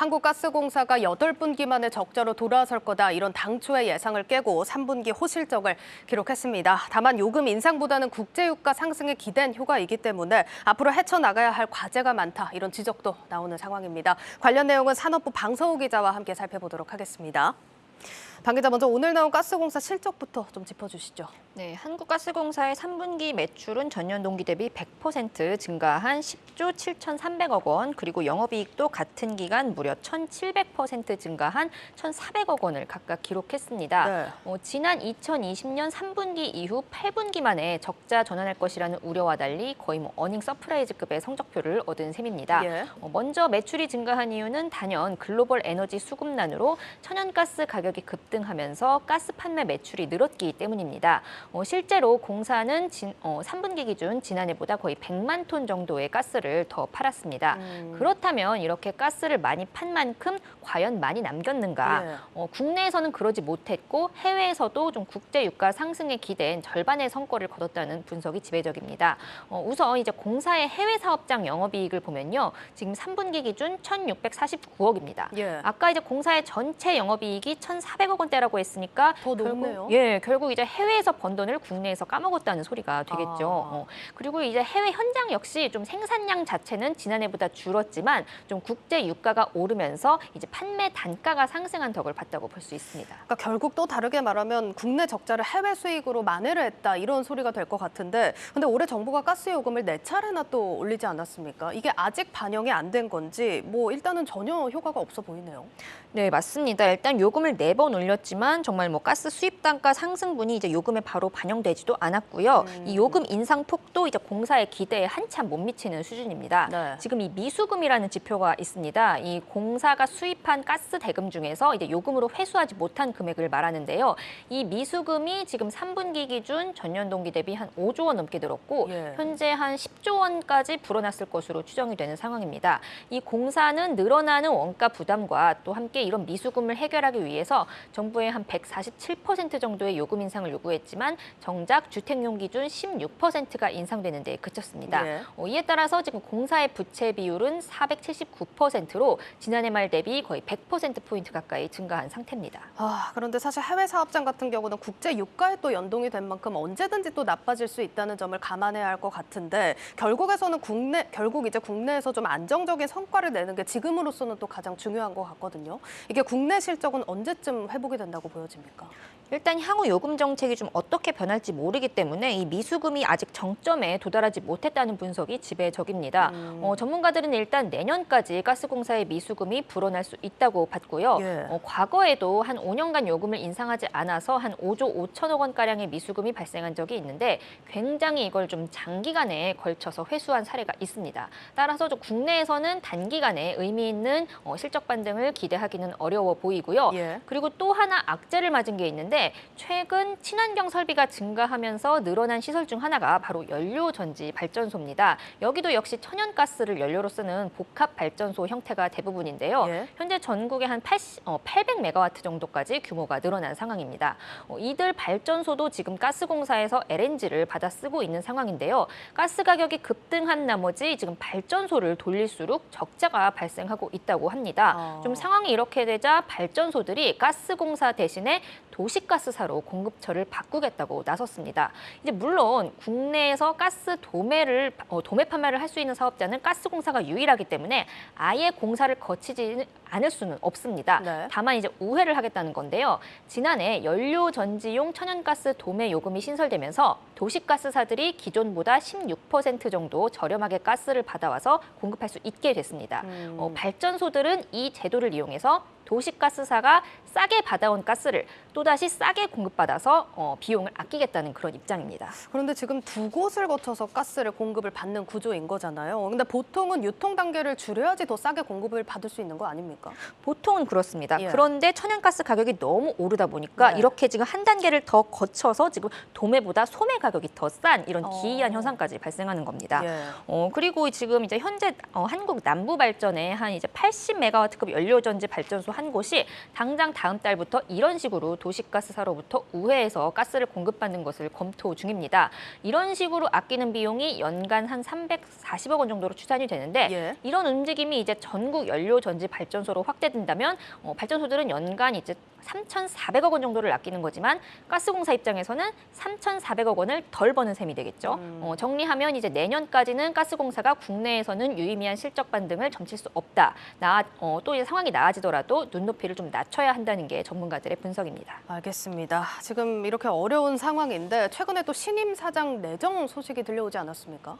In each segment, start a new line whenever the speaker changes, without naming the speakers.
한국가스공사가 8분기 만에 적자로 돌아설 거다 이런 당초의 예상을 깨고 3분기 호실적을 기록했습니다. 다만 요금 인상보다는 국제유가 상승에 기댄 효과이기 때문에 앞으로 헤쳐나가야 할 과제가 많다 이런 지적도 나오는 상황입니다. 관련 내용은 산업부 방서우 기자와 함께 살펴보도록 하겠습니다. 방 기자 먼저 오늘 나온 가스공사 실적부터 좀 짚어주시죠.
네, 한국가스공사의 3분기 매출은 전년 동기 대비 100% 증가한 10조 7,300억 원, 그리고 영업이익도 같은 기간 무려 1,700% 증가한 1,400억 원을 각각 기록했습니다.
네.
어, 지난 2020년 3분기 이후 8분기 만에 적자 전환할 것이라는 우려와 달리 거의 뭐 어닝 서프라이즈급의 성적표를 얻은 셈입니다.
예.
어, 먼저 매출이 증가한 이유는 단연 글로벌 에너지 수급난으로 천연가스 가격이 급 등하면서 가스 판매 매출이 늘었기 때문입니다. 어, 실제로 공사는 진, 어, 3분기 기준 지난해보다 거의 100만 톤 정도의 가스를 더 팔았습니다.
음.
그렇다면 이렇게 가스를 많이 판 만큼 과연 많이 남겼는가?
예.
어, 국내에서는 그러지 못했고 해외에서도 좀 국제 유가 상승에 기댄 절반의 성과를 거뒀다는 분석이 지배적입니다. 어, 우선 이제 공사의 해외 사업장 영업이익을 보면요, 지금 3분기 기준 1,649억입니다.
예.
아까 이제 공사의 전체 영업이익이 1,400억 원대라고 했으니까
더
결국-
높네요.
예, 결국 이제 해외에서 번 돈을 국내에서 까먹었다는 소리가 되겠죠.
아.
어, 그리고 이제 해외 현장 역시 좀 생산량 자체는 지난해보다 줄었지만 좀 국제 유가가 오르면서 이제 판매 단가가 상승한 덕을 봤다고 볼 수 있습니다.
그러니까 결국 또 다르게 말하면 국내 적자를 해외 수익으로 만회를 했다 이런 소리가 될 것 같은데 근데 올해 정부가 가스 요금을 네 차례나 또 올리지 않았습니까? 이게 아직 반영이 안 된 건지 뭐 일단은 전혀 효과가 없어 보이네요.
네, 맞습니다. 일단 요금을 네번 올 렸지만 정말 뭐 가스 수입 단가 상승분이 이제 요금에 바로 반영되지도 않았고요.
음.
이 요금 인상 폭도 이제 공사의 기대에 한참 못 미치는 수준입니다.
네.
지금 이 미수금이라는 지표가 있습니다. 이 공사가 수입한 가스 대금 중에서 이제 요금으로 회수하지 못한 금액을 말하는데요. 이 미수금이 지금 3분기 기준 전년 동기 대비 한 5조 원 넘게 늘었고
예.
현재 한 10조 원까지 불어났을 것으로 추정이 되는 상황입니다. 이 공사는 늘어나는 원가 부담과 또 함께 이런 미수금을 해결하기 위해서 정부에 한147% 정도의 요금 인상을 요구했지만 정작 주택용 기준 16%가 인상되는 데 그쳤습니다.
예.
어, 이에 따라서 지금 공사의 부채 비율은 479%로 지난해 말 대비 거의 100%포인트 가까이 증가한 상태입니다.
아, 그런데 사실 해외 사업장 같은 경우는 국제 유가에 또 연동이 된 만큼 언제든지 또 나빠질 수 있다는 점을 감안해야 할 것 같은데 결국에서는 국내 결국 이제 국내에서 좀 안정적인 성과를 내는 게 지금으로서는 또 가장 중요한 것 같거든요. 이게 국내 실적은 언제쯤 회복 이 된다고 보여집니까?
일단 향후 요금 정책이 좀 어떻게 변할지 모르기 때문에 이 미수금이 아직 정점에 도달하지 못했다는 분석이 지배적입니다.
음.
어, 전문가들은 일단 내년까지 가스공사의 미수금이 불어날 수 있다고 봤고요.
예.
어, 과거에도 한 5년간 요금을 인상하지 않아서 한 5조 5천억 원가량의 미수금이 발생한 적이 있는데 굉장히 이걸 좀 장기간에 걸쳐서 회수한 사례가 있습니다. 따라서 좀 국내에서는 단기간에 의미 있는 어, 실적 반등을 기대하기는 어려워 보이고요.
예.
그리고 또 하나 악재를 맞은 게 있는데 최근 친환경 설비가 증가하면서 늘어난 시설 중 하나가 바로 연료 전지 발전소입니다. 여기도 역시 천연가스를 연료로 쓰는 복합 발전소 형태가 대부분인데요.
예.
현재 전국에 한 80, 어, 800메가와트 정도까지 규모가 늘어난 상황입니다. 어, 이들 발전소도 지금 가스공사에서 LNG를 받아 쓰고 있는 상황인데요. 가스 가격이 급등한 나머지 지금 발전소를 돌릴수록 적자가 발생하고 있다고 합니다.
어.
좀 상황이 이렇게 되자 발전소들이 가스 공사 대신에 도시가스사로 공급처를 바꾸겠다고 나섰습니다. 이제 물론 국내에서 가스 도매를 어, 도매 판매를 할 수 있는 사업자는 가스공사가 유일하기 때문에 아예 공사를 거치지 않을 수는 없습니다.
네.
다만 이제 우회를 하겠다는 건데요. 지난해 연료 전지용 천연가스 도매 요금이 신설되면서 도시가스사들이 기존보다 16% 정도 저렴하게 가스를 받아와서 공급할 수 있게 됐습니다.
음.
어, 발전소들은 이 제도를 이용해서 도시가스사가 싸게 받아온 가스를 또다시 싸게 공급받아서 어, 비용을 아끼겠다는 그런 입장입니다.
그런데 지금 두 곳을 거쳐서 가스를 공급을 받는 구조인 거잖아요. 근데 보통은 유통 단계를 줄여야지 더 싸게 공급을 받을 수 있는 거 아닙니까?
보통은 그렇습니다.
예.
그런데 천연가스 가격이 너무 오르다 보니까
네.
이렇게 지금 한 단계를 더 거쳐서 지금 도매보다 소매 가격이 더 싼 이런
어.
기이한 현상까지 발생하는 겁니다.
예.
어, 그리고 지금 이제 현재 어, 한국 남부 발전에 한 이제 80메가와트급 연료전지 발전소 한 곳이 당장 다음 달부터 이런 식으로 도시가스사로부터 우회해서 가스를 공급받는 것을 검토 중입니다. 이런 식으로 아끼는 비용이 연간 한 340억 원 정도로 추산이 되는데
예.
이런 움직임이 이제 전국 연료 전지 발전소로 확대된다면 어, 발전소들은 연간 이제 3,400억 원 정도를 아끼는 거지만 가스공사 입장에서는 3,400억 원을 덜 버는 셈이 되겠죠.
음.
어, 정리하면 이제 내년까지는 가스공사가 국내에서는 유의미한 실적 반등을 점칠 수 없다. 나, 어, 또 이제 상황이 나아지더라도 눈높이를 좀 낮춰야 한다는 게 전문가들의 분석입니다.
알겠습니다. 지금 이렇게 어려운 상황인데 최근에 또 신임 사장 내정 소식이 들려오지 않았습니까?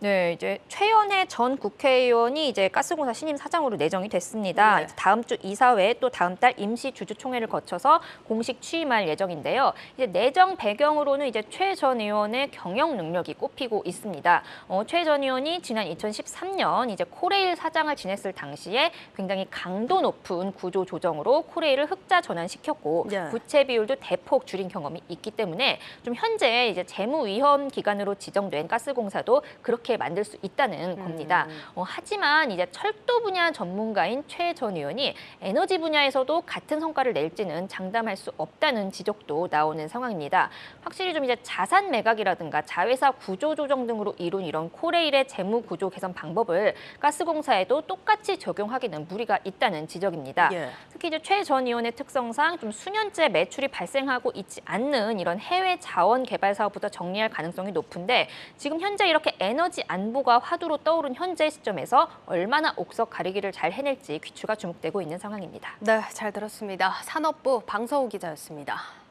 네, 이제 최연혜 전 국회의원이 이제 가스공사 신임 사장으로 내정이 됐습니다.
네.
다음 주 이사회 또 다음 달 임시 주주총회 를 거쳐서 공식 취임할 예정인데요. 이제 내정 배경으로는 이제 최 전 의원의 경영 능력이 꼽히고 있습니다. 어, 최전 의원이 지난 2013년 이제 코레일 사장을 지냈을 당시에 굉장히 강도 높은 구조 조정으로 코레일을 흑자 전환시켰고
네.
부채 비율도 대폭 줄인 경험이 있기 때문에 좀 현재 이제 재무 위험 기관으로 지정된 가스공사도 그렇게 만들 수 있다는 겁니다.
음.
어, 하지만 이제 철도 분야 전문가인 최 전 의원이 에너지 분야에서도 같은 성과를 낼 지는 장담할 수 없다는 지적도 나오는 상황입니다. 확실히 좀 이제 자산 매각이라든가 자회사 구조 조정 등으로 이룬 이런 코레일의 재무 구조 개선 방법을 가스공사에도 똑같이 적용하기는 무리가 있다는 지적입니다.
예.
특히 이제 최 전 의원의 특성상 좀 수년째 매출이 발생하고 있지 않는 이런 해외 자원 개발 사업부터 정리할 가능성이 높은데 지금 현재 이렇게 에너지 안보가 화두로 떠오른 현재 시점에서 얼마나 옥석 가리기를 잘 해낼지 귀추가 주목되고 있는 상황입니다.
네, 잘 들었습니다. 산업부 방서우 기자였습니다.